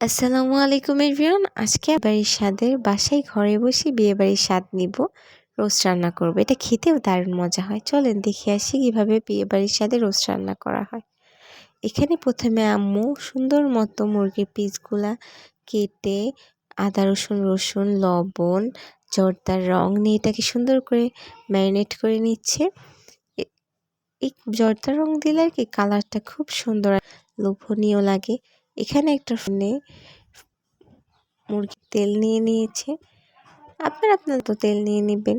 আসসালামু আলাইকুম, এভরিওয়ান। আজকে বাড়ির স্বাদের বাসায় ঘরে বসে বিয়ে বাড়ির স্বাদ নিব। রোস্ট রান্না করব। এটা খেতেও দারুণ মজা হয়। চলেন দেখে আসি কীভাবে বিয়ে বাড়ির স্বাদে রোস্ট রান্না করা হয়। এখানে প্রথমে আম্মু সুন্দর মতো মুরগির পিসগুলা কেটে আদা, রসুন রসুন, লবণ, জর্দার রং নিয়ে এটাকে সুন্দর করে ম্যারিনেট করে নিচ্ছে। এই জর্দার রং দিলে আর কি কালারটা খুব সুন্দর লোভনীয় লাগে। এখানে একটা ফোনে মুরগির তেল নিয়ে নিয়েছে। আপনার আপনার তো তেল নিয়ে নেবেন।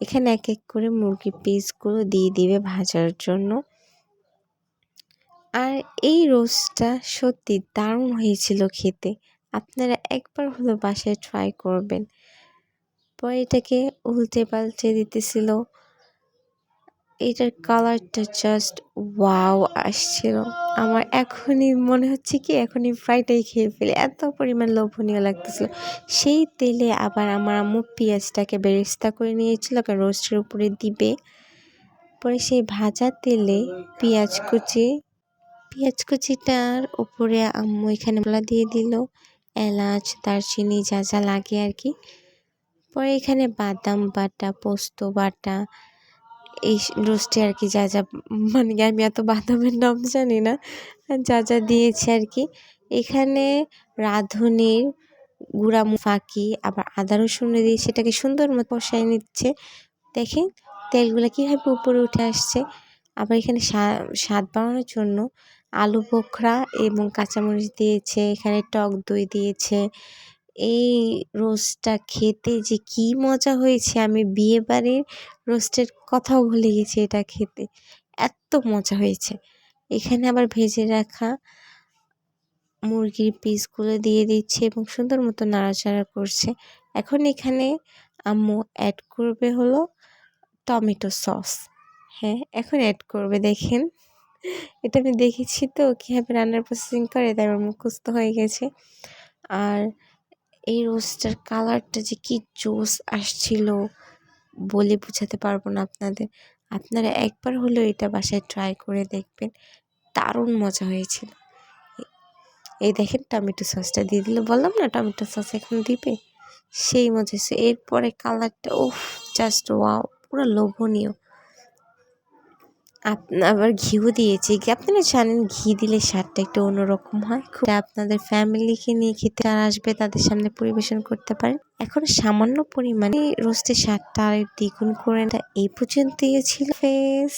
এখানে এক এক করে মুরগির পিসগুলো দিয়ে দিবে ভাজার জন্য। আর এই রোস্টটা সত্যি দারুণ হয়েছিল খেতে। আপনারা একবার হলো বাসায় ট্রাই করবেন। পরে এটাকে উল্টে পাল্টে দিতেছিল। এটার কালারটা জাস্ট ওয়াও আসছিল। আমার এখনই মনে হচ্ছে কি, এখনই ফ্রাইটাই খেয়ে ফেলে। এত পরিমাণ লোভনীয় লাগতেছিল। সেই তেলে আবার আমার আম্মু পেঁয়াজটাকে বেরেস্তা করে নিয়েছিল কারণ রোস্টের উপরে দিবে। পরে সেই ভাজা তেলে পেঁয়াজ কুচি, পেঁয়াজ কুচিটার উপরে আম্মু এখানে বলা দিয়ে দিল, এলাচ, দারচিনি, যা যা লাগে আর কি। পরে এখানে বাদাম বাটা, পোস্ত বাটা এই রোস্টে আর কি যা যা মানে আমি এত বাদামের নাম জানি না, যা যা দিয়েছে আর কি। এখানে রাঁধুনির গুঁড়া ফাঁকি আবার আদা রসুন দিয়ে সেটাকে সুন্দর মতো কষাই নিচ্ছে। দেখেন তেলগুলো কীভাবে উপরে উঠে আসছে। আবার এখানে স্বাদ বাড়ানোর জন্য আলু বোখরা এবং কাঁচামরিচ দিয়েছে, এখানে টক দই দিয়েছে এই রোস্টটা খেতে যে কি মজা হয়েছে, আমি বিয়ে বাড়ির রোস্টের কথাও ভুলে গেছি এটা খেতে। এত মজা হয়েছে। এখানে আবার ভেজে রাখা মুরগির পিসগুলো দিয়ে দিচ্ছে এবং সুন্দর মতো নাড়াচাড়া করছে। এখন এখানে আম্মু অ্যাড করবে হলো টমেটো সস। হ্যাঁ এখন অ্যাড করবে, দেখেন। এটা আমি দেখেছি তো, কীভাবে রান্নার প্রসেসিং করে, তাই আমার মুখস্থ হয়ে গেছে। আর এই রোস্টার কালারটা যে কি জোস আসছিল বলে বোঝাতে পারব না আপনাদের। আপনারা একবার হলেও এটা বাসায় ট্রাই করে দেখবেন। দারুণ মজা হয়েছিল। এই দেখেন টমেটো সসটা দিয়ে দিলে। বললাম না টমেটো সস এখন দিবে? সেই মজা এরপরে কালারটা ওফ জাস্ট ওয়াও পুরো লোভনীয়। আবার ঘিও দিয়েছি। আপনারা জানেন ঘি দিলে স্বাদটা একটু অন্যরকম হয়? খুব আপনাদের ফ্যামিলিকে নিয়ে খেতে আর আসবে তাদের সামনে পরিবেশন করতে পারেন। এখন সামান্য পরিমাণে রোস্টের স্বাদটা আর দ্বিগুণ করে এই পর্যন্তই ছিল ফেস